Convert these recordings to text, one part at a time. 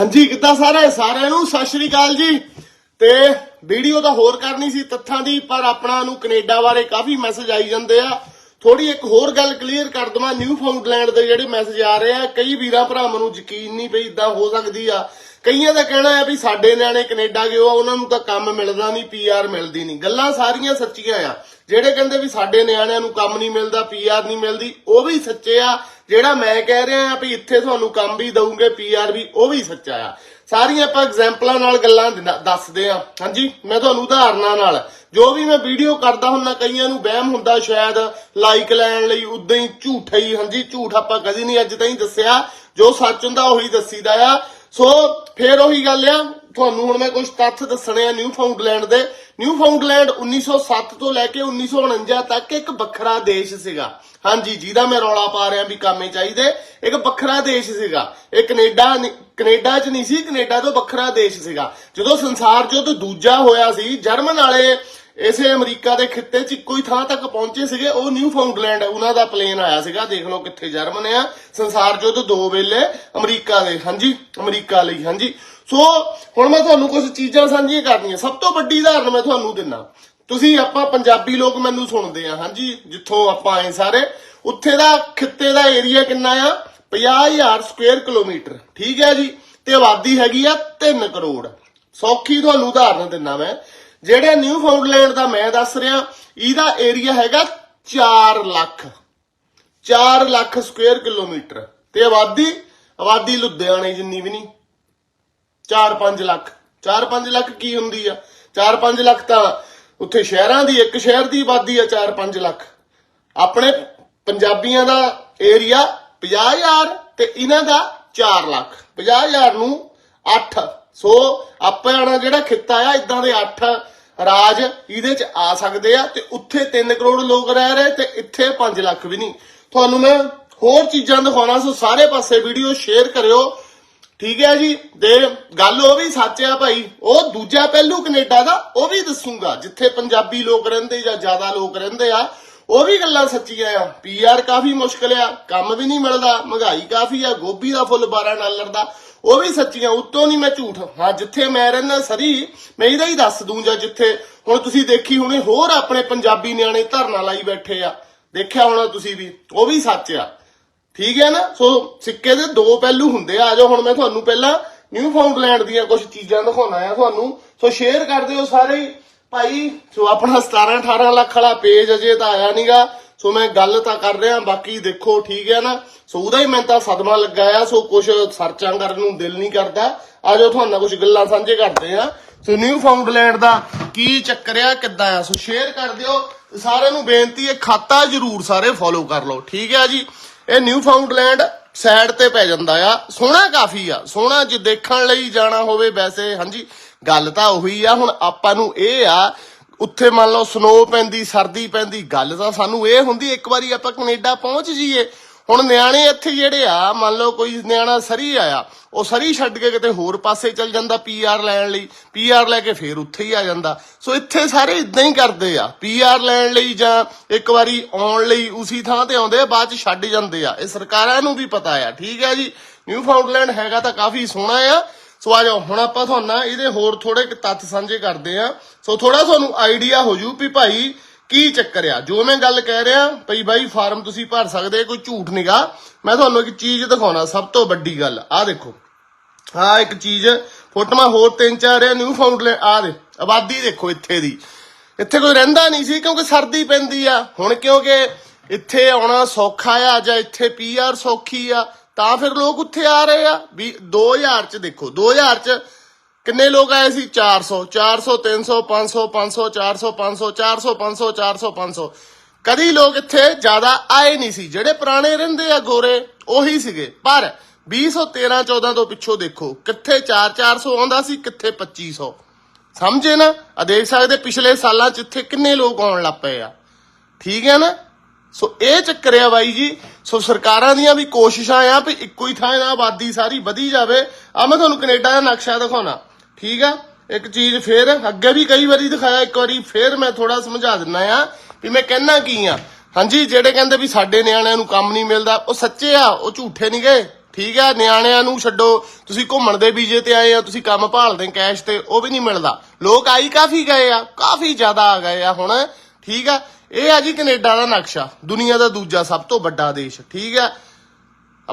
ਹਾਂਜੀ, ਕਿੱਦਾਂ ਸਾਰੇ? ਸਾਰਿਆਂ ਨੂੰ ਸਤਿ ਸ਼੍ਰੀ ਅਕਾਲ ਜੀ। ਤੇ ਵੀਡੀਓ ਤਾਂ ਹੋਰ ਕਰਨੀ ਸੀ ਤੱਥਾਂ ਦੀ, ਪਰ ਆਪਣਾ ਨੂੰ ਕੈਨੇਡਾ ਬਾਰੇ ਕਾਫੀ ਮੈਸੇਜ ਆਈ ਜਾਂਦੇ ਆ। ਥੋੜੀ ਇੱਕ ਹੋਰ ਗੱਲ ਕਲੀਅਰ ਕਰ ਦਵਾਂ ਨਿਊ ਫਾਊਂਡਲੈਂਡ ਦੇ ਜਿਹੜੇ ਮੈਸੇਜ ਆ ਰਹੇ ਆ, ਕਈ ਵੀਰਾਂ ਭਰਾਵਾਂ ਨੂੰ ਯਕੀਨ ਨਹੀਂ ਪਈ ਇਦਾਂ ਹੋ ਸਕਦੀ ਆ। ਕਈਆਂ ਦਾ ਕਹਿਣਾ ਹੈ ਵੀ ਸਾਡੇ ਨਿਆਣੇ ਕੈਨੇਡਾ ਗਏ ਆ, ਉਹਨਾਂ ਨੂੰ ਤਾਂ ਕੰਮ ਮਿਲਦਾ ਨਹੀਂ ਪੀਆਰ ਮਿਲਦੀ ਨਹੀਂ। ਗੱਲਾਂ ਸਾਰੀਆਂ ਸੱਚੀਆਂ ਆ। ਜਿਹੜੇ ਕਹਿੰਦੇ ਵੀ ਸਾਡੇ ਨਿਆਣਿਆਂ ਨੂੰ ਕੰਮ ਨਹੀਂ ਮਿਲਦਾ ਪੀਆਰ ਨਹੀਂ ਮਿਲਦੀ, ਉਹ ਵੀ ਸੱਚੇ ਆ। ਜਿਹੜਾ ਮੈਂ ਕਹਿ ਰਿਹਾ ਆ ਵੀ ਇੱਥੇ ਤੁਹਾਨੂੰ ਕੰਮ ਵੀ ਦਊਂਗੇ ਪੀਆਰ ਵੀ, ਉਹ ਵੀ ਸੱਚਾ ਆ। ਸਾਰੀਆਂ ਆਪਾਂ ਐਗਜ਼ਾਮਪਲਾਂ ਨਾਲ ਗੱਲਾਂ ਦੱਸਦੇ ਆ ਹਾਂਜੀ, ਮੈਂ ਤੁਹਾਨੂੰ ਉਦਾਹਰਨਾਂ ਨਾਲ। ਜੋ ਵੀ ਮੈਂ ਵੀਡੀਓ ਕਰਦਾ ਹੁੰਦਾ, ਕਈਆਂ ਨੂੰ ਵਹਿਮ ਹੁੰਦਾ ਸ਼ਾਇਦ ਲਾਈਕ ਲੈਣ ਲਈ ਉਦਾਂ ਹੀ ਝੂਠਾ ਹੀ, ਹਾਂਜੀ, ਝੂਠ ਆਪਾਂ ਕਦੀ ਨਹੀਂ ਅੱਜ ਤਾਈਂ ਦੱਸਿਆ। ਜੋ ਸੱਚ ਹੁੰਦਾ, ਉਹੀ ਦੱਸੀਦਾ ਆ। ਸੋ, ਫੇਰ ਉਹੀ ਗੱਲ ਆ ਤੁਹਾਨੂੰ ਹੁਣ ਮੈਂ ਕੁਝ ਤੱਥ ਦੱਸਣੇ ਆ ਨਿਊ ਫਾਊਂਡਲੈਂਡ ਦੇ ਨਿਊ ਫਾਊਂਡਲੈਂਡ 1907 ਤੋਂ ਲੈ ਕੇ 1949 ਤੱਕ ਇੱਕ ਵੱਖਰਾ ਦੇਸ਼ ਸੀਗਾ। ਹਾਂਜੀ, ਜਿਹਦਾ ਮੈਂ ਰੌਲਾ ਪਾ ਰਿਹਾ ਵੀ ਕਾਮੇ ਚਾਹੀਦੇ। ਇੱਕ ਵੱਖਰਾ ਦੇਸ਼ ਸੀਗਾ। ਇਹ ਕੈਨੇਡਾ ਨੀ- ਕੈਨੇਡਾ 'ਚ ਨਹੀਂ ਸੀ, ਕੈਨੇਡਾ ਤੋਂ ਵੱਖਰਾ ਦੇਸ਼ ਸੀਗਾ। ਜਦੋਂ ਸੰਸਾਰ ਯੁੱਧ ਦੂਜਾ ਹੋਇਆ ਸੀ, ਜਰਮਨ ਵਾਲੇ ਇਸੇ ਅਮਰੀਕਾ ਦੇ ਖਿੱਤੇ 'ਚ ਇੱਕੋ ਹੀ ਥਾਂ ਤੱਕ ਪਹੁੰਚੇ ਸੀਗੇ, ਉਹ ਨਿਊ ਫਾਊਂਡਲੈਂਡ ਉਹਨਾਂ ਦਾ ਪਲੇਨ ਆਇਆ ਸੀਗਾ, ਦੇਖ ਲਓ ਕਿੱਥੇ ਜਰਮਨ ਆ। ਸੰਸਾਰ ਯੁੱਧ ਦੋ ਵੇਲੇ, ਅਮਰੀਕਾ ਦੇ, ਹਾਂਜੀ, ਅਮਰੀਕਾ ਲਈ, ਹਾਂਜੀ। ਸੋ, ਹੁਣ ਮੈਂ ਤੁਹਾਨੂੰ ਕੁਝ ਚੀਜ਼ਾਂ ਸਾਂਝੀਆਂ ਕਰਨੀਆਂ। ਸਭ ਤੋਂ ਵੱਡੀ ਉਦਾਹਰਨ ਮੈਂ ਤੁਹਾਨੂੰ ਦਿੰਨਾ ਤੁਸੀਂ, ਆਪਾਂ ਪੰਜਾਬੀ ਲੋਕ ਮੈਨੂੰ ਸੁਣਦੇ ਆ, ਹਾਂਜੀ, ਜਿੱਥੋਂ ਆਪਾਂ ਆਏ ਸਾਰੇ। ਉੱਥੇ ਦਾ ਖਿੱਤੇ ਦਾ ਏਰੀਆ ਕਿੰਨਾ ਆ? 50000 ਸਕੁਅਰ ਕਿਲੋਮੀਟਰ ਠੀਕ ਹੈ ਜੀ? ਤੇ ਆਬਾਦੀ ਹੈਗੀ ਆ 3 ਕਰੋੜ। ਸੌਖੀ ਤੁਹਾਨੂੰ ਉਦਾਹਰਨ ਦਿੰਨਾ ਮੈਂ। ਜਿਹੜੇ ਨਿਊ ਫਾਊਂਡਲੈਂਡ ਦਾ ਮੈਂ ਦੱਸ ਰਿਹਾ, ਇਹਦਾ ਏਰੀਆ ਹੈਗਾ 4 ਲੱਖ। 4 ਲੱਖ ਸਕੁਅਰ ਕਿਲੋਮੀਟਰ ਤੇ ਆਬਾਦੀ ਆਬਾਦੀ ਲੁਧਿਆਣੇ ਜਿੰਨੀ ਵੀ ਨਹੀਂ। 4-5 ਲੱਖ। 4-5 ਲੱਖ ਕੀ ਹੁੰਦੀ ਆ? 4-5 ਲੱਖ ਤਾਂ ਉੱਥੇ ਸ਼ਹਿਰਾਂ ਦੀ, ਇੱਕ ਸ਼ਹਿਰ ਦੀ ਆਬਾਦੀ ਆ 4-5 ਲੱਖ। ਆਪਣੇ ਪੰਜਾਬੀਆਂ ਦਾ ਏਰੀਆ 50000 ਤੇ ਇਹਨਾਂ ਦਾ 4 ਲੱਖ। 50000 ਨੂੰ 8 ਸੋ ਆਪਣਾ ਜਿਹੜਾ ਖਿੱਤਾ ਆ ਇਦਾਂ ਦੇ 8 ਰਾਜ ਇਹਦੇ ਚ ਆ ਸਕਦੇ ਆ ਤੇ ਉੱਥੇ 3 ਕਰੋੜ ਲੋਕ ਰਹਿ ਰਹੇ ਤੇ ਇੱਥੇ 5 ਲੱਖ ਵੀ ਨਹੀਂ। ਤੁਹਾਨੂੰ ਮੈਂ ਹੋਰ ਚੀਜ਼ਾਂ ਦਿਖਾਉਣਾ, ਸੋ ਸਾਰੇ ਪਾਸੇ ਵੀਡੀਓ ਸ਼ੇਅਰ ਕਰਿਓ। ਠੀਕ ਹੈ ਜੀ? ਤੇ ਗੱਲ ਉਹ ਵੀ ਸੱਚ ਆ ਭਾਈ, ਉਹ ਦੂਜਾ ਪਹਿਲੂ ਕੈਨੇਡਾ ਦਾ, ਉਹ ਵੀ ਦੱਸੂਗਾ, ਜਿੱਥੇ ਪੰਜਾਬੀ ਲੋਕ ਰਹਿੰਦੇ ਜਾਂ ਜ਼ਿਆਦਾ ਲੋਕ ਰਹਿੰਦੇ ਆ। ਉਹ ਵੀ ਗੱਲਾਂ ਸੱਚੀਆਂ ਆ। ਪੀਆਰ ਕਾਫੀ ਮੁਸ਼ਕਲ ਆ, ਕੰਮ ਵੀ ਨਹੀਂ ਮਿਲਦਾ, ਮਹਿੰਗਾਈ ਕਾਫੀ ਆ, ਗੋਭੀ ਦਾ ਫੁੱਲ 12 ਡਾਲਰ ਦਾ ਉਹ ਵੀ ਸੱਚੀਆਂ, ਉੱਤੋਂ ਨਹੀਂ ਮੈਂ ਝੂਠ। ਹਾਂ, ਜਿੱਥੇ ਮੈਂ ਰਹਿਣਾ ਸਰੀ, ਮੈਂ ਇਹਦਾ ਹੀ ਦੱਸ ਦੂੰ ਜਾਂ ਜਿੱਥੇ। ਹੁਣ ਤੁਸੀਂ ਦੇਖੀ ਹੁਣੇ, ਹੋਰ ਆਪਣੇ ਪੰਜਾਬੀ ਨਿਆਣੇ ਧਰਨਾ ਲਾਈ ਬੈਠੇ ਆ। ਦੇਖਿਆ ਹੋਣਾ ਤੁਸੀਂ ਵੀ, ਉਹ ਵੀ ਸੱਚ ਆ। ਠੀਕ ਹੈ ਨਾ? ਸੋ ਸਿੱਕੇ ਦੇ ਦੋ ਪਹਿਲੂ ਹੁੰਦੇ ਆ। ਆਜੋ ਹੁਣ ਮੈਂ ਤੁਹਾਨੂੰ ਪਹਿਲਾਂ ਨਿਊ ਫਾਊਂਡਲੈਂਡ ਦੀਆਂ ਕੁਝ ਚੀਜ਼ਾਂ ਦਿਖਾਉਣਾ ਆ ਤੁਹਾਨੂੰ। ਸੋ ਸ਼ੇਅਰ ਕਰ ਦਿਓ ਸਾਰੇ ਹੀ। ਭਾਈ, ਸੋ ਆਪਣਾ 17 18 ਲੱਖ ਵਾਲਾ ਪੇਜ ਅਜੇ ਤਾਂ ਆਇਆ ਨਹੀਂਗਾ ਸੋ ਮੈਂ ਗੱਲ ਤਾਂ ਕਰ ਰਿਹਾ, ਬਾਕੀ ਦੇਖੋ ਠੀਕ ਹੈ ਨਾ। ਸੋ ਉਹਦਾ ਹੀ ਮੈਨੂੰ ਤਾਂ ਸਦਮਾ ਲੱਗਾ ਆ ਸੋ ਕੁਝ ਸਰਚਾਂ ਕਰਨ ਨੂੰ ਦਿਲ ਨਹੀਂ ਕਰਦਾ। ਆਜੋ ਤੁਹਾਨੂੰ ਨਾਲ ਕੁਝ ਗੱਲਾਂ ਸਾਂਝੇ ਕਰਦੇ ਆ ਸੋ ਨਿਊ ਫਾਊਂਡਲੈਂਡ ਦਾ ਕੀ ਚੱਕਰ ਆ, ਕਿੱਦਾਂ ਆ? ਸੋ ਸ਼ੇਅਰ ਕਰ ਦਿਓ। ਸਾਰਿਆਂ ਨੂੰ ਬੇਨਤੀ ਹੈ, ਖਾਤਾ ਜਰੂਰ ਸਾਰੇ ਫੋਲੋ ਕਰ ਲਓ। ਠੀਕ ਹੈ ਜੀ? ਇਹ ਨਿਊ ਫਾਊਂਡਲੈਂਡ ਸਾਈਡ ਤੇ ਪੈ ਜਾਂਦਾ ਆ। ਸੋਹਣਾ ਕਾਫੀ ਆ। ਸੋਹਣਾ ਜੇ ਦੇਖਣ ਲਈ ਜਾਣਾ ਹੋਵੇ ਵੈਸੇ, ਹਾਂਜੀ। ਗੱਲ ਤਾਂ ਉਹੀ ਆ, ਹੁਣ ਆਪਾਂ ਨੂੰ ਇਹ ਆ, ਉੱਥੇ ਮੰਨ ਲਓ ਸਨੋ ਪੈਂਦੀ, ਸਰਦੀ ਪੈਂਦੀ, ਗੱਲ ਤਾਂ ਸਾਨੂੰ ਇਹ ਹੁੰਦੀ, ਇੱਕ ਵਾਰੀ ਆਪਾਂ ਕੈਨੇਡਾ ਪਹੁੰਚ ਜਾਈਏ। ਹੁਣ ਨਿਆਣੇ ਇੱਥੇ ਜਿਹੜੇ ਆ, ਮੰਨ ਲਓ ਕੋਈ ਨਿਆਣਾ ਸਰੀ ਆਇਆ, ਉਹ ਸਰੀ ਛੱਡ ਕੇ ਕਿਤੇ ਹੋਰ ਪਾਸੇ ਚਲ ਜਾਂਦਾ ਪੀਆਰ ਲੈਣ ਲਈ ਪੀਆਰ ਲੈ ਕੇ ਫੇਰ ਉੱਥੇ ਹੀ ਆ ਜਾਂਦਾ। ਸੋ ਇੱਥੇ ਸਾਰੇ ਇਦਾਂ ਹੀ ਕਰਦੇ ਆ ਪੀਆਰ ਲੈਣ ਲਈ ਜਾਂ ਇੱਕ ਵਾਰੀ ਆਉਣ ਲਈ ਉਸੇ ਥਾਂ ਤੇ ਆਉਂਦੇ ਆ, ਬਾਅਦ ਚ ਛੱਡ ਜਾਂਦੇ ਆ। ਇਹ ਸਰਕਾਰਾਂ ਨੂੰ ਵੀ ਪਤਾ ਆ, ਠੀਕ ਹੈ ਜੀ? ਨਿਊ ਫਾਊਂਡਲੈਂਡ ਹੈਗਾ ਤਾਂ ਕਾਫੀ ਸੋਹਣਾ ਆ। ਸੋ ਆ ਜਾਓ, ਹੁਣ ਆਪਾਂ ਤੁਹਾਨੂੰ ਨਾ ਇਹਦੇ ਹੋਰ ਥੋੜੇ ਤੱਥ ਸਾਂਝੇ ਕਰਦੇ ਆ ਸੋ ਥੋੜਾ ਤੁਹਾਨੂੰ ਆਈਡੀਆ ਹੋ ਜੂ ਵੀ ਭਾਈ ਕੀ ਚੱਕਰ ਆ। ਜੋ ਮੈਂ ਗੱਲ ਕਹਿ ਰਿਹਾ, ਭਈ ਬਾਈ ਫਾਰਮ ਤੁਸੀਂ ਭਰ ਸਕਦੇ, ਕੋਈ ਝੂਠ ਨਹੀਂਗਾ ਮੈਂ ਤੁਹਾਨੂੰ ਇੱਕ ਚੀਜ਼ ਦਿਖਾਉਣਾ, ਸਭ ਤੋਂ ਵੱਡੀ ਗੱਲ ਆ ਦੇਖੋ। ਆ ਇੱਕ ਚੀਜ਼, ਫੋਟੋਆਂ ਹੋਰ ਤਿੰਨ ਚਾਰ ਆ ਨਿਊ ਫਾਊਂਡਲੈਂਡ ਆ ਦੇ ਆਬਾਦੀ ਦੇਖੋ ਇੱਥੇ ਦੀ। ਇੱਥੇ ਕੋਈ ਰਹਿੰਦਾ ਨਹੀਂ ਸੀ ਕਿਉਂਕਿ ਸਰਦੀ ਪੈਂਦੀ ਆ। ਹੁਣ ਕਿਉਂਕਿ ਇੱਥੇ ਆਉਣਾ ਸੌਖਾ ਆ ਜਾਂ ਇੱਥੇ ਪੀਆਰ ਸੌਖੀ ਆ ਤਾਂ ਫਿਰ ਲੋਕ ਉੱਥੇ ਆ ਰਹੇ ਆ। ਵੀ 2000 ਚ ਦੇਖੋ 2000 ਚ ਕਿੰਨੇ ਲੋਕ ਆਏ ਸੀ? 400 400 300 500 500 400 500 400 500 400 500 ਕਦੀ ਲੋਕ ਇੱਥੇ ਜ਼ਿਆਦਾ ਆਏ ਨਹੀਂ ਸੀ। ਜਿਹੜੇ ਪੁਰਾਣੇ ਰਹਿੰਦੇ ਆ ਗੋਰੇ, ਉਹੀ ਸੀਗੇ। ਪਰ 2013 14 ਤੋਂ ਪਿੱਛੋਂ ਦੇਖੋ, ਕਿੱਥੇ 4 400 ਆਉਂਦਾ ਸੀ, ਕਿੱਥੇ 2500 ਸਮਝੇ ਨਾ? ਆ ਦੇਖ ਸਕਦੇ ਪਿਛਲੇ ਸਾਲਾਂ ਚ ਇੱਥੇ ਕਿੰਨੇ ਲੋਕ ਆਉਣ ਲੱਗ ਪਏ ਆ। ਠੀਕ ਹੈ ਨਾ? ਸੋ ਇਹ ਚੱਕਰ ਆ ਬਾਈ ਜੀ। ਸੋ ਸਰਕਾਰਾਂ ਦੀਆਂ ਵੀ ਕੋਸ਼ਿਸ਼ਾਂ ਆ ਵੀ ਇੱਕੋ ਹੀ ਥਾਂ ਨਾਲ ਆਬਾਦੀ ਸਾਰੀ ਵਧੀ ਜਾਵੇ। ਆ ਮੈਂ ਤੁਹਾਨੂੰ ਕੈਨੇਡਾ ਦਾ ਨਕਸ਼ਾ ਦਿਖਾਉਣਾ। ਠੀਕ ਆ? ਇੱਕ ਚੀਜ਼ ਫੇਰ ਅੱਗੇ ਵੀ ਕਈ ਵਾਰੀ ਦਿਖਾਇਆ, ਇੱਕ ਵਾਰੀ ਫੇਰ ਮੈਂ ਥੋੜਾ ਸਮਝਾ ਦਿੰਨਾ ਆ ਵੀ ਮੈਂ ਕਹਿਣਾ ਕੀ ਆ। ਹਾਂਜੀ, ਜਿਹੜੇ ਕਹਿੰਦੇ ਵੀ ਸਾਡੇ ਨਿਆਣਿਆਂ ਨੂੰ ਕੰਮ ਨਹੀਂ ਮਿਲਦਾ, ਉਹ ਸੱਚੇ ਆ, ਉਹ ਝੂਠੇ ਨਹੀਂ ਗਏ। ਠੀਕ ਆ? ਨਿਆਣਿਆਂ ਨੂੰ ਛੱਡੋ। ਤੁਸੀਂ ਘੁੰਮਣ ਦੇ ਵੀਜ਼ੇ ਤੇ ਆਏ ਆ, ਤੁਸੀਂ ਕੰਮ ਭਾਲਦੇ, ਕੈਸ਼ ਤੇ, ਉਹ ਵੀ ਨਹੀਂ ਮਿਲਦਾ। ਲੋਕ ਆਈ ਕਾਫੀ ਗਏ ਆ, ਕਾਫੀ ਜ਼ਿਆਦਾ ਆ ਗਏ ਆ ਹੁਣ। ਠੀਕ ਆ? ਇਹ ਆ ਜੀ ਕੈਨੇਡਾ ਦਾ ਨਕਸ਼ਾ, ਦੁਨੀਆ ਦਾ ਦੂਜਾ ਸਭ ਤੋਂ ਵੱਡਾ ਦੇਸ਼, ਠੀਕ ਆ?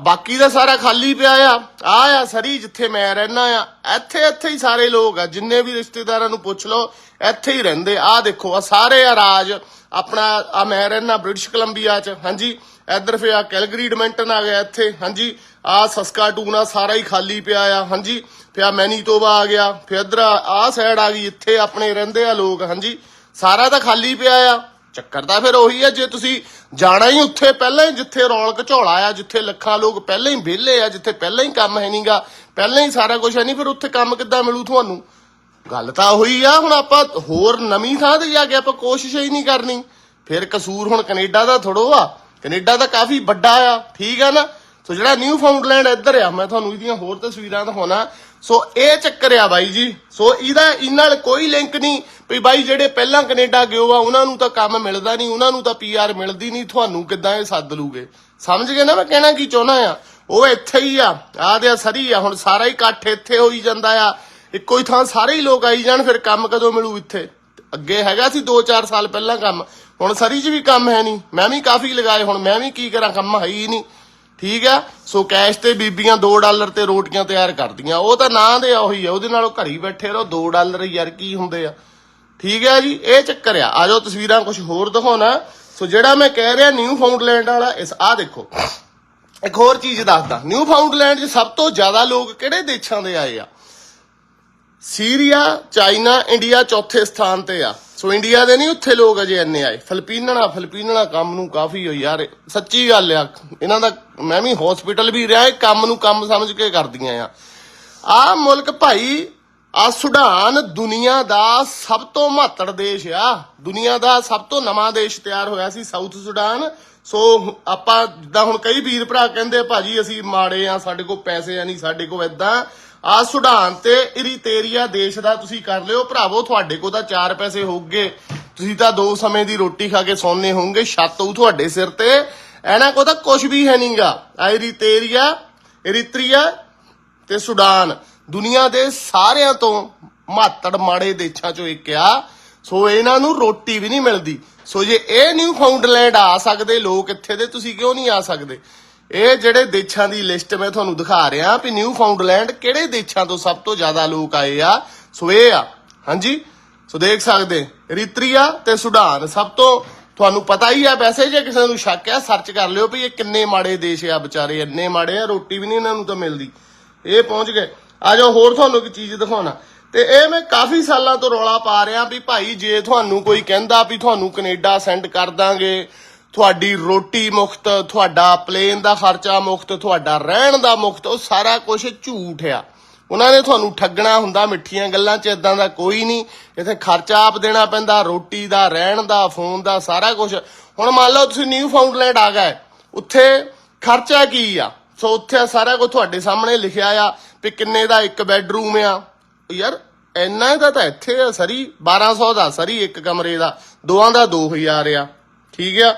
ਬਾਕੀ ਦਾ ਸਾਰਾ ਖਾਲੀ ਪਿਆ ਆ। ਆ ਆ ਸਰੀ ਜਿੱਥੇ ਮੈਂ ਰਹਿਣਾ ਆ, ਇੱਥੇ ਇੱਥੇ ਹੀ ਸਾਰੇ ਲੋਕ ਆ, ਜਿੰਨੇ ਵੀ ਰਿਸ਼ਤੇਦਾਰਾਂ ਨੂੰ ਪੁੱਛ ਲਓ, ਇੱਥੇ ਹੀ ਰਹਿੰਦੇ। ਆ ਦੇਖੋ, ਆ ਸਾਰੇ ਆ ਰਾਜ, ਆਪਣਾ, ਆ ਮੈਂ ਰਹਿਣਾ ਬ੍ਰਿਟਿਸ਼ ਕੋਲੰਬੀਆ ਚ, ਹਾਂਜੀ? ਇੱਧਰ ਫਿਰ ਆ ਕੈਲਗਰੀ ਐਡਮੰਟਨ ਆ ਗਿਆ ਇੱਥੇ, ਹਾਂਜੀ? ਆ ਸਸਕਾਟੂਨ ਆ, ਸਾਰਾ ਹੀ ਖਾਲੀ ਪਿਆ ਆ, ਹਾਂਜੀ? ਫਿਰ ਆ ਮੈਨੀਟੋਬਾ ਆ ਗਿਆ, ਫਿਰ ਇੱਧਰ ਆ ਸਾਈਡ ਆ ਗਈ, ਇੱਥੇ ਆਪਣੇ ਰਹਿੰਦੇ ਆ ਲੋਕ, ਹਾਂਜੀ? ਸਾਰਾ ਤਾਂ ਖਾਲੀ ਪਿਆ ਆ। ਚੱਕਰ ਤਾਂ ਫਿਰ ਉਹੀ ਆ, ਜੇ ਤੁਸੀਂ ਜਾਣਾ ਹੀ ਉੱਥੇ ਪਹਿਲਾਂ ਹੀ, ਜਿੱਥੇ ਰੌਲ ਘਚੋਲਾ ਆ, ਜਿੱਥੇ ਲੱਖਾਂ ਲੋਕ ਪਹਿਲਾਂ ਹੀ ਵਿਹਲੇ ਆ, ਜਿੱਥੇ ਪਹਿਲਾਂ ਹੀ ਕੰਮ ਹੈ ਨਹੀਂਗਾ ਪਹਿਲਾਂ ਹੀ ਸਾਰਾ ਕੁਝ ਹੈ ਨਹੀਂ ਫਿਰ ਉੱਥੇ ਕੰਮ ਕਿੱਦਾਂ ਮਿਲੂ ਤੁਹਾਨੂੰ? ਗੱਲ ਤਾਂ ਉਹੀ ਆ, ਹੁਣ ਆਪਾਂ ਹੋਰ ਨਵੀਂ ਥਾਂ ਤੇ ਜਾ ਕੇ ਆਪਾਂ ਕੋਸ਼ਿਸ਼ ਹੀ ਨਹੀਂ ਕਰਨੀ। ਫਿਰ ਕਸੂਰ ਹੁਣ ਕੈਨੇਡਾ ਦਾ ਥੋੜੋ ਆ ਕੈਨੇਡਾ ਤਾਂ ਕਾਫੀ ਵੱਡਾ ਆ, ਠੀਕ ਆ ਨਾ? ਸੋ ਜਿਹੜਾ ਨਿਊ ਫਾਊਂਡਲੈਂਡ ਇੱਧਰ ਆ, ਮੈਂ ਤੁਹਾਨੂੰ ਇਹਦੀਆਂ ਹੋਰ ਤਸਵੀਰਾਂ ਦਿਖਾਉਣਾ। ਸੋ ਇਹ ਚੱਕਰ ਆ ਬਾਈ ਜੀ। ਸੋ ਇਹਦਾ ਇਹਨਾਂ ਨਾਲ ਕੋਈ ਲਿੰਕ ਨਹੀਂ ਵੀ ਬਾਈ ਜਿਹੜੇ ਪਹਿਲਾਂ ਕੈਨੇਡਾ ਗਏ ਆ, ਉਹਨਾਂ ਨੂੰ ਤਾਂ ਕੰਮ ਮਿਲਦਾ ਨਹੀਂ, ਉਹਨਾਂ ਨੂੰ ਤਾਂ ਪੀਆਰ ਮਿਲਦੀ ਨਹੀਂ, ਤੁਹਾਨੂੰ ਕਿੱਦਾਂ ਇਹ ਸੱਦ ਲੂਗੇ? ਸਮਝ ਗਏ ਨਾ ਮੈਂ ਕਹਿਣਾ ਕੀ ਚਾਹੁੰਦਾ ਆ? ਉਹ ਇੱਥੇ ਹੀ ਆ ਆ ਤੇ ਸਰੀ ਆ, ਹੁਣ ਸਾਰਾ ਹੀ ਇਕੱਠ ਇੱਥੇ ਹੋਈ ਜਾਂਦਾ ਆ। ਇੱਕੋ ਹੀ ਥਾਂ ਸਾਰੇ ਹੀ ਲੋਕ ਆਈ ਜਾਣ, ਫਿਰ ਕੰਮ ਕਦੋਂ ਮਿਲੂ ਇੱਥੇ? ਅੱਗੇ ਹੈਗਾ ਸੀ 2-4 ਸਾਲ ਪਹਿਲਾਂ ਕੰਮ। ਹੁਣ ਸਰੀ 'ਚ ਵੀ ਕੰਮ ਹੈ ਨਹੀਂ। ਮੈਂ ਵੀ ਕਾਫੀ ਲਗਾਏ, ਹੁਣ ਮੈਂ ਵੀ ਕੀ ਕਰਾਂ, ਕੰਮ ਹੈ ਹੀ ਨਹੀਂ। ਠੀਕ ਆ? ਸੋ ਕੈਸ਼ ਤੇ ਬੀਬੀਆਂ 2 ਡਾਲਰ ਤੇ ਰੋਟੀਆਂ ਤਿਆਰ ਕਰਦੀਆਂ। ਉਹ ਤਾਂ ਨਾਂ ਦੇ ਉਹੀ ਆ, ਉਹਦੇ ਨਾਲੋਂ ਘਰ ਹੀ ਬੈਠੇ ਰਹੋ 2 ਡਾਲਰ ਯਾਰ ਕੀ ਹੁੰਦੇ ਆ? ਠੀਕ ਹੈ ਜੀ, ਇਹ ਚੱਕਰ ਆ। ਆਜੋ ਤਸਵੀਰਾਂ ਕੁਝ ਹੋਰ ਦਿਖਾਉਣਾ। ਸੋ ਜਿਹੜਾ ਮੈਂ ਕਹਿ ਰਿਹਾ ਨਿਊ ਫਾਊਂਡਲੈਂਡ ਵਾਲਾ, ਇਸ ਆ ਦੇਖੋ। ਇੱਕ ਹੋਰ ਚੀਜ਼ ਦੱਸਦਾ। ਨਿਊ ਫਾਊਂਡਲੈਂਡ 'ਚ ਸਭ ਤੋਂ ਜ਼ਿਆਦਾ ਲੋਕ ਕਿਹੜੇ ਦੇਸ਼ਾਂ ਦੇ ਆਏ ਆ? ਸੀਰੀਆ, ਚਾਈਨਾ, ਇੰਡੀਆ ਚੌਥੇ ਸਥਾਨ ਤੇ ਆ। ਸੋ ਇੰਡੀਆ ਦੇ ਨਹੀਂ, ਉੱਥੇ ਲੋਕ ਅਜੇ ਇੰਨੇ ਆਏ। ਫਿਲੀਪੀਨਣਾ ਫਿਲੀਪੀਨਣਾ ਕੰਮ ਨੂੰ ਕਾਫੀ ਹੋਈ ਯਾਰ। ਸੱਚੀ ਗੱਲ ਆ, ਇਹਨਾਂ ਦਾ ਮੈਂ ਵੀ ਹਸਪੀਟਲ ਵੀ ਰਿਹਾ ਕੰਮ ਨੂੰ ਕੰਮ ਸਮਝ ਕੇ ਕਰਦੀਆਂ ਆ। ਆ ਮੁਲਕ ਭਾਈ, ਆ ਸੁਡਾਨ ਦੁਨੀਆ ਦਾ ਸਭ ਤੋਂ ਮਹੱਤੜ ਦੇਸ਼ ਆ। ਦੁਨੀਆ ਦਾ ਸਭ ਤੋਂ ਨਵਾਂ ਦੇਸ਼ ਤਿਆਰ ਹੋਇਆ ਸੀ, ਸਾਊਥ ਸੁਡਾਨ। ਸੋ ਆਪਾਂ ਜਿੱਦਾਂ ਹੁਣ ਕਈ ਵੀਰ ਭਰਾ ਕਹਿੰਦੇ ਭਾਜੀ ਅਸੀਂ ਮਾੜੇ ਆ, ਸਾਡੇ ਕੋਲ ਪੈਸੇ ਆ ਨਹੀਂ, ਸਾਡੇ ਕੋਲ ਇਦਾਂ ਆ ਸੁਡਾਨ ਤੇ ਇਰੀਤੇਰੀਆ ਦੇਸ਼ ਦਾ ਤੁਸੀਂ ਕਰ ਲਿਓ। ਭਰਾਵੋ, ਤੁਹਾਡੇ ਕੋਲ ਤਾਂ ਚਾਰ ਪੈਸੇ ਹੋਗੇ ਤੁਸੀਂ ਤਾਂ ਦੋ ਸਮੇਂ ਦੀ ਰੋਟੀ ਖਾ ਕੇ ਸੌਂਦੇ ਹੋਵੋਗੇ। ਛੱਤ ਉਹ ਤੁਹਾਡੇ ਸਿਰ ਤੇ। ਇਹਨਾਂ ਕੋਲ ਤਾਂ ਕੁਝ ਵੀ ਹੈ ਨਹੀਂਗਾ ਇਰੀਤੇਰੀਆ ਇਰੀਤਰੀਆ ਤੇ ਸੁਡਾਨ। ਦੁਨੀਆ ਦੇ ਸਾਰਿਆਂ ਤੋਂ ਮਾਤੜ ਮਾੜੇ ਦੇਸ਼ਾਂ ਚੋਂ ਇੱਕ ਆ। ਸੋ ਇਹਨਾਂ ਨੂੰ ਰੋਟੀ ਵੀ ਨਹੀਂ ਮਿਲਦੀ। ਸੋ ਜੇ ਇਹ ਨਿਊ ਫਾਊਂਡਲੈਂਡ ਆ ਸਕਦੇ, ਲੋਕ ਇੱਥੇ ਦੇ, ਤੁਸੀਂ ਕਿਉਂ ਨਹੀਂ ਆ ਸਕਦੇ? ਇਹ ਜਿਹੜੇ ਦੇਸ਼ਾਂ ਦੀ ਲਿਸਟ ਮੈਂ ਤੁਹਾਨੂੰ ਦਿਖਾ ਰਿਹਾ ਵੀ ਨਿਊ ਫਾਊਂਡਲੈਂਡ ਕਿਹੜੇ ਦੇਸ਼ਾਂ ਤੋਂ ਸਭ ਤੋਂ ਜ਼ਿਆਦਾ ਲੋਕ ਆਏ ਆ? ਸੋ ਇਹ ਆ। ਹਾਂਜੀ? ਸੋ ਦੇਖ ਸਕਦੇ ਰਿਤਰੀਆ ਤੇ ਸੁਡਾਨ, ਸਭ ਤੋਂ ਤੁਹਾਨੂੰ ਪਤਾ ਹੀ ਆ, ਵੈਸੇ ਜੇ ਕਿਸੇ ਨੂੰ ਸ਼ੱਕ ਆ ਸਰਚ ਕਰ ਲਿਓ ਵੀ ਇਹ ਕਿੰਨੇ ਮਾੜੇ ਦੇਸ਼ ਆ, ਵਿਚਾਰੇ ਇੰਨੇ ਮਾੜੇ ਆ, ਰੋਟੀ ਵੀ ਨਹੀਂ ਇਹਨਾਂ ਨੂੰ ਤਾਂ ਮਿਲਦੀ। ਇਹ ਪਹੁੰਚ ਗਏ। ਆ ਜਾਓ, ਹੋਰ ਤੁਹਾਨੂੰ ਇੱਕ ਚੀਜ਼ ਦਿਖਾਉਣਾ। ਤੇ ਇਹ ਮੈਂ ਕਾਫੀ ਸਾਲਾਂ ਤੋਂ ਰੌਲਾ ਪਾ ਰਿਹਾ ਵੀ ਭਾਈ, ਜੇ ਤੁਹਾਨੂੰ ਕੋਈ ਕਹਿੰਦਾ ਵੀ ਤੁਹਾਨੂੰ ਕੈਨੇਡਾ ਸੈਂਡ ਕਰ ਦਾਂਗੇ ਤੁਹਾਡੀ ਰੋਟੀ ਮੁਫਤ, ਤੁਹਾਡਾ ਪਲੇਨ ਦਾ ਖਰਚਾ ਮੁਫਤ, ਤੁਹਾਡਾ ਰਹਿਣ ਦਾ ਮੁਫਤ, ਉਹ ਸਾਰਾ ਕੁਝ ਝੂਠ ਆ। ਉਹਨਾਂ ਨੇ ਤੁਹਾਨੂੰ ਠੱਗਣਾ ਹੁੰਦਾ, ਮਿੱਠੀਆਂ ਗੱਲਾਂ 'ਚ ਇਦਾਂ ਦਾ ਕੋਈ ਨਹੀਂ। ਇੱਥੇ ਖਰਚਾ ਆਪ ਦੇਣਾ ਪੈਂਦਾ, ਰੋਟੀ ਦਾ, ਰਹਿਣ ਦਾ, ਫੋਨ ਦਾ, ਸਾਰਾ ਕੁਝ ਹੁਣ ਮੰਨ ਲਓ ਤੁਸੀਂ ਨਿਊ ਫਾਊਂਡਲੈਂਡ ਆ ਗਏ। ਉੱਥੇ ਖਰਚਾ ਕੀ ਆ? ਸੋ ਉੱਥੇ ਸਾਰਾ ਕੁਝ ਤੁਹਾਡੇ ਸਾਹਮਣੇ ਲਿਖਿਆ ਆ ਵੀ ਕਿੰਨੇ ਦਾ ਇੱਕ ਬੈੱਡਰੂਮ ਆ। ਯਾਰ, ਇੰਨਾ ਦਾ ਤਾਂ ਇੱਥੇ ਆ, ਸਰੀ 1200 ਦਾ, ਸਰੀ ਇੱਕ ਕਮਰੇ ਦਾ। ਦੋਵਾਂ ਦਾ 2000 ਆ। ਠੀਕ ਆ?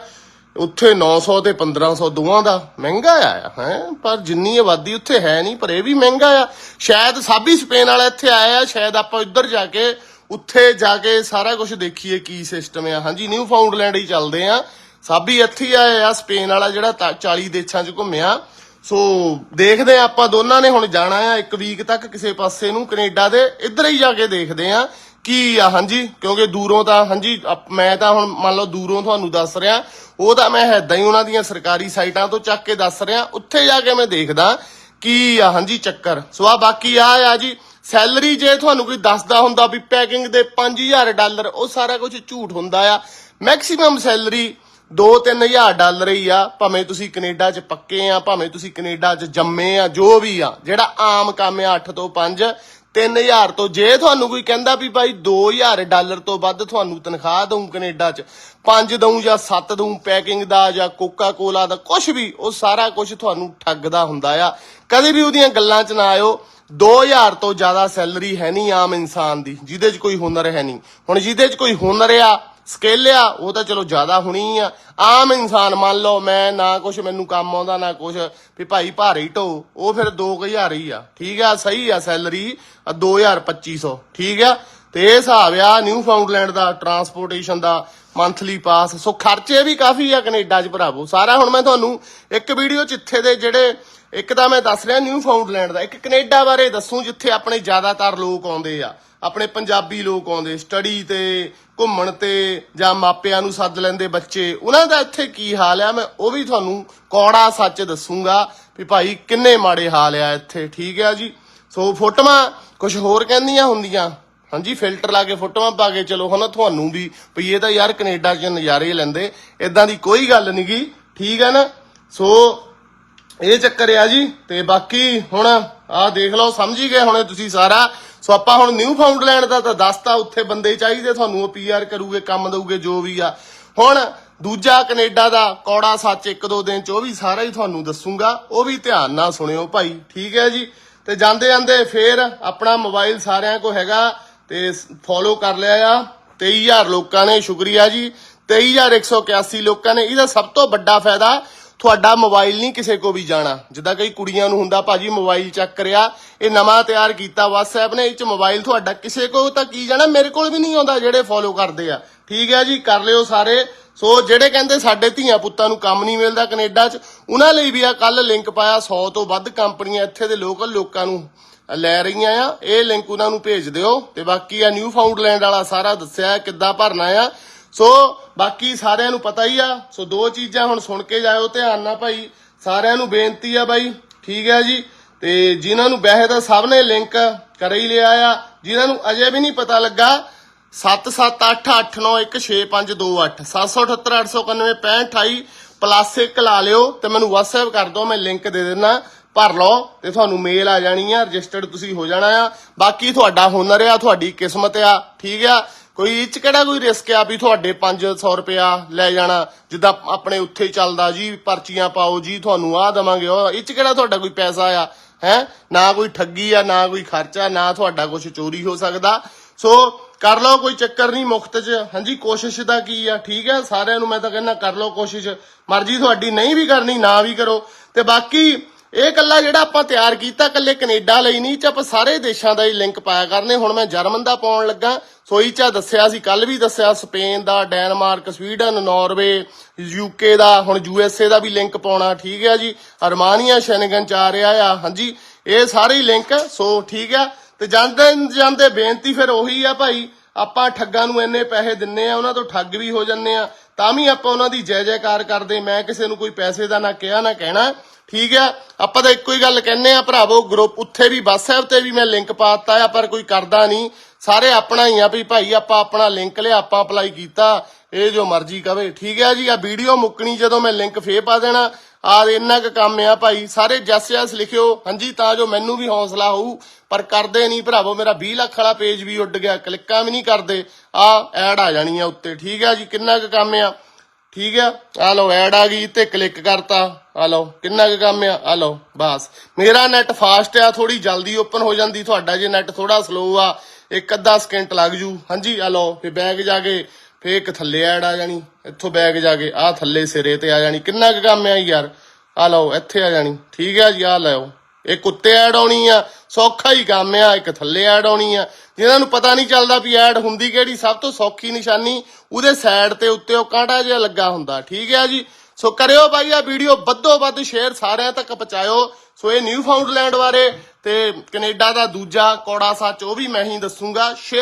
ਉੱਥੇ 900 ਤੇ 1500 ਦੋਵਾਂ ਦਾ ਮਹਿੰਗਾ ਆ ਹੈ? ਪਰ ਜਿੰਨੀ ਆਬਾਦੀ ਉੱਥੇ ਹੈ ਨਹੀਂ, ਪਰ ਇਹ ਵੀ ਮਹਿੰਗਾ ਆ। ਸ਼ਾਇਦ ਸਾਬੀ ਸਪੇਨ ਵਾਲਾ ਇੱਥੇ ਆਇਆ ਸ਼ਾਇਦ ਆਪਾਂ ਇੱਧਰ ਜਾ ਕੇ, ਉੱਥੇ ਜਾ ਕੇ ਸਾਰਾ ਕੁਝ ਦੇਖੀਏ ਕੀ ਸਿਸਟਮ ਆ। ਹਾਂਜੀ ਨਿਊ ਫਾਊਂਡਲੈਂਡ ਹੀ ਚੱਲਦੇ ਆ। ਸਾਬੀ ਇੱਥੇ ਹੀ ਆਇਆ ਆ, ਸਪੇਨ ਵਾਲਾ ਜਿਹੜਾ ਤਾਂ 40 ਦੇਸ਼ਾਂ 'ਚ ਘੁੰਮਿਆ। ਸੋ ਦੇਖਦੇ ਆ ਆਪਾਂ ਦੋਨਾਂ ਨੇ ਹੁਣ ਜਾਣਾ ਆ ਇੱਕ ਵੀਕ ਤੱਕ ਕਿਸੇ ਪਾਸੇ ਨੂੰ, ਕੈਨੇਡਾ ਦੇ। ਇੱਧਰ ਹੀ ਜਾ ਕੇ ਦੇਖਦੇ ਆ। ਕੀ ਆ? ਹਾਂਜੀ, ਕਿਉਂਕਿ ਦੂਰੋਂ ਤਾਂ, ਹਾਂਜੀ ਮੈਂ ਤਾਂ ਹੁਣ ਮੰਨ ਲਓ ਦੂਰੋਂ ਤੁਹਾਨੂੰ ਦੱਸ ਰਿਹਾ, ਉਹ ਤਾਂ ਮੈਂ ਏਦਾਂ ਹੀ ਉਹਨਾਂ ਦੀਆਂ ਸਰਕਾਰੀ ਸਾਈਟਾਂ ਤੋਂ ਚੱਕ ਕੇ ਦੱਸ ਰਿਹਾ, ਉੱਥੇ ਜਾ ਕੇ ਮੈਂ ਦੇਖਦਾ ਕੀ ਆ, ਹਾਂਜੀ, ਚੱਕਰ। ਸੋ ਆ ਬਾਕੀ ਆ ਆ ਜੀ, ਸੈਲਰੀ ਜੇ ਤੁਹਾਨੂੰ ਕੋਈ ਦੱਸਦਾ ਹੁੰਦਾ ਵੀ ਪੈਕਿੰਗ ਦੇ 5000 ਡਾਲਰ, ਉਹ ਸਾਰਾ ਕੁਝ ਝੂਠ ਹੁੰਦਾ ਆ। ਮੈਕਸਿਮਮ ਸੈਲਰੀ 2-3000 ਡਾਲਰ ਹੀ ਆ, ਭਾਵੇਂ ਤੁਸੀਂ ਕੈਨੇਡਾ 'ਚ ਪੱਕੇ ਆ, ਭਾਵੇਂ ਤੁਸੀਂ ਕੈਨੇਡਾ 'ਚ ਜੰਮੇ ਆ, ਜੋ ਵੀ ਆ, ਜਿਹੜਾ ਆਮ ਕੰਮ ਆ 8 ਤੋਂ 5 3000 ਤੋਂ। ਜੇ ਤੁਹਾਨੂੰ ਕੋਈ ਕਹਿੰਦਾ ਵੀ ਭਾਈ 2000 ਡਾਲਰ ਤੋਂ ਵੱਧ ਤੁਹਾਨੂੰ ਤਨਖਾਹ ਦਊਂ ਕੈਨੇਡਾ 'ਚ 5 ਦਊਂ ਜਾਂ 7 ਦਊਂ ਪੈਕਿੰਗ ਦਾ ਜਾਂ ਕੋਕਾ ਕੋਲਾ ਦਾ ਕੁਝ ਵੀ, ਉਹ ਸਾਰਾ ਕੁਝ ਤੁਹਾਨੂੰ ਠੱਗਦਾ ਹੁੰਦਾ ਆ। ਕਦੇ ਵੀ ਉਹਦੀਆਂ ਗੱਲਾਂ 'ਚ ਨਾ ਆਇਓ। 2000 ਤੋਂ ਜ਼ਿਆਦਾ ਸੈਲਰੀ ਹੈ ਨਹੀਂ ਆਮ ਇਨਸਾਨ ਦੀ, ਜਿਹਦੇ 'ਚ ਕੋਈ ਹੁਨਰ ਹੈ ਨਹੀਂ। ਹੁਣ ਜਿਹਦੇ 'ਚ ਕੋਈ ਹੁਨਰ ਆ ਸਕੇਲਿਆ, ਉਹ ਤਾਂ ਚਲੋ ਜ਼ਿਆਦਾ ਹੋਣੀ ਆ। ਆਮ ਇਨਸਾਨ ਮੰਨ ਲਓ, ਮੈਂ ਨਾ ਕੁਛ, ਮੈਨੂੰ ਕੰਮ ਆਉਂਦਾ, ਨਾ ਕੁਝ ਵੀ ਭਾਈ ਭਾਰੀ ਢੋ, ਉਹ ਫਿਰ 2000 ਹੀ ਆ। ਠੀਕ ਆ, ਸਹੀ ਆ ਸੈਲਰੀ 2250 ਠੀਕ ਆ? ਤੇ ਇਹ ਹਿਸਾਬ ਆ ਨਿਊ ਫਾਊਂਡਲੈਂਡ ਦਾ ਟਰਾਂਸਪੋਰਟੇਸ਼ਨ ਦਾ ਮੰਥਲੀ ਪਾਸ ਸੋ ਖਰਚੇ ਵੀ ਕਾਫੀ ਆ ਕੈਨੇਡਾ 'ਚ ਭਰਾਵੋ। ਸਾਰਾ ਹੁਣ ਮੈਂ ਤੁਹਾਨੂੰ ਇੱਕ ਵੀਡੀਓ 'ਚ ਇੱਥੇ ਦੇ ਜਿਹੜੇ ਇੱਕ ਤਾਂ ਮੈਂ ਦੱਸ ਰਿਹਾ ਨਿਊ ਫਾਊਂਡਲੈਂਡ ਦਾ। ਇੱਕ ਕੈਨੇਡਾ ਬਾਰੇ ਦੱਸੂ, ਜਿੱਥੇ ਆਪਣੇ ਜ਼ਿਆਦਾਤਰ ਲੋਕ ਆਉਂਦੇ ਆ। ਆਪਣੇ ਪੰਜਾਬੀ ਲੋਕ ਆਉਂਦੇ ਸਟੱਡੀ ਤੇ, ਘੁੰਮਣ ਤੇ, ਜਾਂ ਮਾਪਿਆਂ ਨੂੰ ਸੱਦ ਲੈਂਦੇ ਬੱਚੇ। ਉਹਨਾਂ ਦਾ ਇੱਥੇ ਕੀ ਹਾਲ ਆ? ਮੈਂ ਉਹ ਵੀ ਤੁਹਾਨੂੰ ਕੌੜਾ ਸੱਚ ਦੱਸੂਗਾ ਵੀ ਭਾਈ ਕਿੰਨੇ ਮਾੜੇ ਹਾਲ ਆ ਇੱਥੇ, ਠੀਕ ਆ ਜੀ? ਸੋ ਫੋਟੋਆਂ ਕੁਝ ਹੋਰ ਕਹਿੰਦੀਆਂ ਹੁੰਦੀਆਂ। ਹਾਂਜੀ ਫਿਲਟਰ ਲਾ ਕੇ ਫੋਟੋਆਂ ਪਾ ਕੇ ਚਲੋ, ਹਨਾ, ਤੁਹਾਨੂੰ ਵੀ। ਵੀ ਇਹ ਤਾਂ ਯਾਰ ਕੈਨੇਡਾ 'ਚ ਨਜ਼ਾਰੇ ਲੈਂਦੇ। ਇਦਾਂ ਦੀ ਕੋਈ ਗੱਲ ਨਹੀਂਗੀ ਠੀਕ ਹੈ ਨਾ? ਸੋ ਇਹ ਚੱਕਰ ਆ ਜੀ, ਤੇ ਬਾਕੀ ਹੁਣ ਆਹ ਦੇਖ ਲਓ, ਸਮਝ ਹੀ ਗਏ ਹੁਣੇ ਤੁਸੀਂ ਸਾਰਾ। ਸੋ ਆਪਾਂ ਹੁਣ ਨਿਊ ਫਾਊਂਡਲੈਂਡ ਦਾ ਤਾਂ ਦੱਸਤਾ ਉੱਥੇ ਬੰਦੇ ਚਾਹੀਦੇ, ਤੁਹਾਨੂੰ ਉਹ ਪੀਆਰ ਕਰੂਗੇ, ਕੰਮ ਦਊਗੇ, ਜੋ ਵੀ ਆ। ਹੁਣ ਦੂਜਾ ਕੈਨੇਡਾ ਦਾ, ਕੌੜਾ ਸੱਚ ਇੱਕ ਦੋ ਦਿਨ ਚ, ਉਹ ਵੀ ਸਾਰਾ ਹੀ ਤੁਹਾਨੂੰ ਦੱਸੂਗਾ। ਉਹ ਵੀ ਧਿਆਨ ਨਾਲ ਸੁਣਿਓ ਭਾਈ, ਠੀਕ ਹੈ ਜੀ? ਤੇ ਜਾਂਦੇ ਜਾਂਦੇ ਫੇਰ ਆਪਣਾ ਮੋਬਾਈਲ ਸਾਰਿਆਂ ਕੋ ਹੈਗਾ, ਤੇ ਫੋਲੋ ਕਰ ਲਿਆ ਆ। 23000 ਲੋਕਾਂ ਨੇ, ਸ਼ੁਕਰੀਆ ਜੀ। 23181 ਲੋਕਾਂ ਨੇ, ਇਹਦਾ ਸਭ ਤੋਂ ਵੱਡਾ ਫਾਇਦਾ ਤੁਹਾਡਾ ਮੋਬਾਈਲ ਨਹੀਂ ਕਿਸੇ ਕੋ ਵੀ ਜਾਣਾ। ਜਿੱਦਾਂ ਕਈ ਕੁੜੀਆਂ ਨੂੰ ਹੁੰਦਾ, ਭਾਜੀ ਮੋਬਾਈਲ ਚੱਕ ਕਰਿਆ, ਇਹ ਨਵਾਂ ਤਿਆਰ ਕੀਤਾ, WhatsApp ਨੇ, ਇਹ ਚ ਮੋਬਾਈਲ ਤੁਹਾਡਾ ਕਿਸੇ ਕੋ ਤਾਂ ਕੀ ਜਾਣਾ, ਮੇਰੇ ਕੋਲ ਵੀ ਨਹੀਂ ਆਉਂਦਾ, ਜਿਹੜੇ ਫੋਲੋ ਕਰਦੇ ਆ। ਠੀਕ ਹੈ ਜੀ, ਕਰ ਲਿਓ ਸਾਰੇ। ਸੋ ਜਿਹੜੇ ਕਹਿੰਦੇ ਸਾਡੇ ਧੀਆਂ ਪੁੱਤਾਂ ਨੂੰ ਕੰਮ ਨਹੀਂ ਮਿਲਦਾ ਕੈਨੇਡਾ 'ਚ, ਉਹਨਾਂ ਲਈ ਵੀ ਆ ਕੱਲ ਲਿੰਕ ਪਾਇਆ 100 ਤੋਂ ਵੱਧ ਕੰਪਨੀਆਂ ਇੱਥੇ ਦੇ ਲੋਕਲ ਲੋਕਾਂ ਨੂੰ ਲੈ ਰਹੀਆਂ ਆ। ਇਹ ਲਿੰਕ ਉਹਨਾਂ ਨੂੰ ਭੇਜ ਦਿਓ। ਤੇ ਬਾਕੀ ਆ ਨਿਊ ਫਾਊਂਡਲੈਂਡ ਵਾਲਾ ਸਾਰਾ ਦੱਸਿਆ ਹੈ, ਕਿੱਦਾਂ ਭਰਨਾ ਆ। ਸੋ ਬਾਕੀ ਸਾਰਿਆਂ ਨੂੰ ਪਤਾ ਹੀ ਆ, ਸੋ ਦੋ ਚੀਜ਼ਾਂ ਹੁਣ ਸੁਣ ਕੇ ਜਾਇਓ ਧਿਆਨ ਨਾਲ ਭਾਈ। ਸਾਰਿਆਂ ਨੂੰ ਬੇਨਤੀ ਆ ਬਾਈ, ਠੀਕ ਹੈ ਜੀ? ਤੇ ਜਿਨ੍ਹਾਂ ਨੂੰ ਵੈਸੇ ਤਾਂ ਸਭ ਨੇ ਲਿੰਕ ਕਰ ਹੀ ਲਿਆ ਆ, ਜਿਨ੍ਹਾਂ ਨੂੰ ਅਜੇ ਵੀ ਨਹੀਂ ਪਤਾ ਲੱਗਾ 7788916528 7788916528 ਪਲੱਸ ਇੱਕ ਲਾ ਲਿਓ ਤੇ ਮੈਨੂੰ WhatsApp ਕਰ ਦਿਓ, ਮੈਂ ਲਿੰਕ ਦੇ ਦੇਣਾ ਭਰ ਲਓ ਤੇ ਤੁਹਾਨੂੰ ਮੇਲ ਆ ਜਾਣੀ ਆ ਰਜਿਸਟਰਡ ਤੁਸੀਂ ਹੋ ਜਾਣਾ ਆ। ਬਾਕੀ ਤੁਹਾਡਾ ਹੁਨਰ ਆ, ਤੁਹਾਡੀ ਕਿਸਮਤ ਆ, ਠੀਕ ਆ? ਕੋਈ ਇਹ ਚ ਕਿਹੜਾ ਕੋਈ ਰਿਸਕ ਆ ਵੀ ਤੁਹਾਡੇ 500 ਰੁਪਿਆ ਲੈ ਜਾਣਾ? ਜਿੱਦਾਂ ਆਪਣੇ ਉੱਥੇ ਹੀ ਚੱਲਦਾ, ਜੀ ਪਰਚੀਆਂ ਪਾਓ, ਜੀ ਤੁਹਾਨੂੰ ਆਹ ਦਵਾਂਗੇ, ਉਹ ਇਹ ਚ ਕਿਹੜਾ ਤੁਹਾਡਾ ਕੋਈ ਪੈਸਾ ਆ? ਹੈ? ਨਾ ਕੋਈ ਠੱਗੀ ਆ, ਨਾ ਕੋਈ ਖਰਚਾ, ਨਾ ਤੁਹਾਡਾ ਕੁਝ ਚੋਰੀ ਹੋ ਸਕਦਾ। ਸੋ ਕਰ ਲਓ, ਕੋਈ ਚੱਕਰ ਨਹੀਂ ਮੁਫਤ ਚ। ਹਾਂਜੀ, ਕੋਸ਼ਿਸ਼ ਦਾ ਕੀ ਆ? ਠੀਕ ਹੈ ਸਾਰਿਆਂ ਨੂੰ ਮੈਂ ਤਾਂ ਕਹਿੰਦਾ ਕਰ ਲਓ ਕੋਸ਼ਿਸ਼। ਮਰਜ਼ੀ ਤੁਹਾਡੀ ਨਹੀਂ ਵੀ ਕਰਨੀ, ਨਾ ਵੀ ਕਰੋ। ਤੇ ਬਾਕੀ ਇਹ ਕੱਲਾ ਜਿਹੜਾ ਆਪਾਂ ਤਿਆਰ ਕੀਤਾ ਕੱਲੇ ਕੈਨੇਡਾ ਲਈ ਨਹੀਂ ਚ ਆਪਾਂ ਸਾਰੇ ਦੇਸ਼ਾਂ ਦਾ ਹੀ ਲਿੰਕ ਪਾਇਆ ਕਰਨੇ। ਹੁਣ ਮੈਂ ਜਰਮਨ ਦਾ ਪਾਉਣ ਲੱਗਾ। ਸੋਈ ਚ ਦੱਸਿਆ ਸੀ ਕੱਲ ਵੀ ਦੱਸਿਆ, ਸਪੇਨ ਦਾ, ਡੈਨਮਾਰਕ, ਸਵੀਡਨ, ਨਾਰਵੇ ਯੂਕੇ ਦਾ, ਹੁਣ ਯੂਐਸਏ ਦਾ ਵੀ ਲਿੰਕ ਪਾਉਣਾ, ਠੀਕ ਹੈ ਜੀ। ਅਰਮਾਨੀਆ, ਸ਼ੈਨਗਨ ਚ ਆ ਰਿਹਾ ਆ। ਹਾਂਜੀ, ਇਹ ਸਾਰੇ ਹੀ ਲਿੰਕ ਸੋ ਠੀਕ ਆ। ਤੇ ਜਾਂਦੇ ਜਾਂਦੇ ਬੇਨਤੀ ਫਿਰ ਉਹੀ ਆ ਭਾਈ, ਆਪਾਂ ਠੱਗਾਂ ਨੂੰ ਇੰਨੇ ਪੈਸੇ ਦਿੰਨੇ ਆ, ਉਹਨਾਂ ਤੋਂ ਠੱਗ ਵੀ ਹੋ ਜੰਨੇ ਆ। ਤਾਂ ਵੀ ਆਪਾਂ ਉਹਨਾਂ ਦੀ ਜੈ ਜੈਕਾਰ ਕਰਦੇ, ਮੈਂ ਕਿਸੇ ਨੂੰ ਕੋਈ ਪੈਸੇ ਦਾ ਨਾ ਕਿਹਾ, ਨਾ ਕਹਿਣਾ। ਠੀਕ ਆ? ਆਪਾਂ ਤਾਂ ਇੱਕੋ ਹੀ ਗੱਲ ਕਹਿੰਨੇ ਆ, ਭਰਾਵੋ ਗਰੁੱਪ ਉੱਥੇ ਵੀ WhatsApp ਤੇ ਵੀ ਮੈਂ ਲਿੰਕ ਪਾਤਾ ਆ, ਪਰ ਕੋਈ ਕਰਦਾ ਨਹੀਂ। ਸਾਰੇ ਆਪਣਾ ਹੀ ਆ ਵੀ ਭਾਈ, ਆਪਾਂ ਆਪਣਾ ਲਿੰਕ ਲਿਆ, ਆਪਾਂ ਅਪਲਾਈ ਕੀਤਾ। ਇਹ ਜੋ ਮਰਜ਼ੀ ਕਵੇ ਠੀਕ ਹੈ ਜੀ ਆ ਵੀਡੀਓ ਮੁੱਕਣੀ ਜਦੋਂ ਮੈਂ ਲਿੰਕ ਫੇਰ ਪਾ ਦੇਣਾ। ਆ ਇੰਨਾ ਕੁ ਕੰਮ ਆ ਭਾਈ, ਸਾਰੇ ਜੈਸ ਜੈਸ ਲਿਖਿਓ। ਹਾਂਜੀ, ਤਾਂ ਜੋ ਮੈਨੂੰ ਵੀ ਹੌਸਲਾ ਹੋਊ, ਪਰ ਕਰਦੇ ਨਹੀਂ ਭਰਾਵੋ, ਮੇਰਾ 20 ਲੱਖ ਵਾਲਾ ਪੇਜ ਵੀ ਉੱਡ ਗਿਆ, ਕਲਿੱਕਾਂ ਵੀ ਨਹੀਂ ਕਰਦੇ। ਆ ਐਡ ਆ ਜਾਣੀ ਆ ਉੱਤੇ, ਠੀਕ ਹੈ ਜੀ, ਕਿੰਨਾ ਕੁ ਕੰਮ ਆ? ਠੀਕ ਆ? ਆ ਲਓ ਐਡ ਆ ਗਈ ਤੇ ਕਲਿੱਕ ਕਰਤਾ। ਆ ਲਓ, ਕਿੰਨਾ ਕੁ ਕੰਮ ਆ? ਆ ਲਓ, ਬਸ। ਮੇਰਾ ਨੈਟ ਫਾਸਟ ਆ ਥੋੜੀ ਜਲਦੀ ਓਪਨ ਹੋ ਜਾਂਦੀ, ਤੁਹਾਡਾ ਜੇ ਨੈਟ ਥੋੜਾ ਸਲੋ ਆ, ਇੱਕ ਅੱਧਾ ਸਕਿੰਟ ਲੱਗ ਜੂ। ਹਾਂਜੀ ਆ ਲਓ ਫੇ ਬੈਗ ਜਾ ਕੇ ਫੇ ਇੱਕ ਥੱਲੇ ਐਡ ਆ ਜਾਣੀ, ਇੱਥੋਂ ਬੈਗ ਜਾ ਕੇ ਆ ਥੱਲੇ ਸਿਰੇ ਤੇ ਆ ਜਾਣੀ। ਕਿੰਨਾ ਕੁ ਕੰਮ ਆ ਯਾਰ? ਆ ਲਓ, ਇੱਥੇ ਆ ਜਾਣੀ। ਠੀਕ ਆ ਜੀ ਆ ਲਓ। ਇੱਕ ਉੱਤੇ ਐਡ ਆਉਣੀ ਆ, ਸੌਖਾ ਹੀ ਕੰਮ ਆ, ਇੱਕ ਥੱਲੇ ਐਡ ਆਉਣੀ ਆ। ਜਿਨ੍ਹਾਂ ਨੂੰ ਪਤਾ ਨਹੀਂ ਚੱਲਦਾ ਵੀ ਐਡ ਹੁੰਦੀ ਕਿਹੜੀ, ਸਭ ਤੋਂ ਸੌਖੀ ਨਿਸ਼ਾਨੀ ਉਹਦੇ ਸਾਈਡ ਤੇ ਉੱਤੇ ਉਹ ਕਾਂਟਾ ਜਿਹਾ ਲੱਗਾ ਹੁੰਦਾ। ਠੀਕ ਆ ਜੀ? ਸੋ ਕਰਿਓ ਬਾਈ ਆ ਵੀਡੀਓ ਵੱਧੋ ਵੱਧ ਸ਼ੇਅਰ, ਸਾਰਿਆਂ ਤੱਕ ਪਹੁੰਚਾਇਓ। ਸੋ ਇਹ ਨਿਊ ਫਾਊਂਡਲੈਂਡ ਬਾਰੇ ਤੇ ਕੈਨੇਡਾ ਦਾ ਦੂਜਾ ਕੌੜਾ ਸੱਚ, ਉਹ ਵੀ ਮੈਂ ਹੀ ਦੱਸੂਗਾ। ਸ਼ੇਅਰ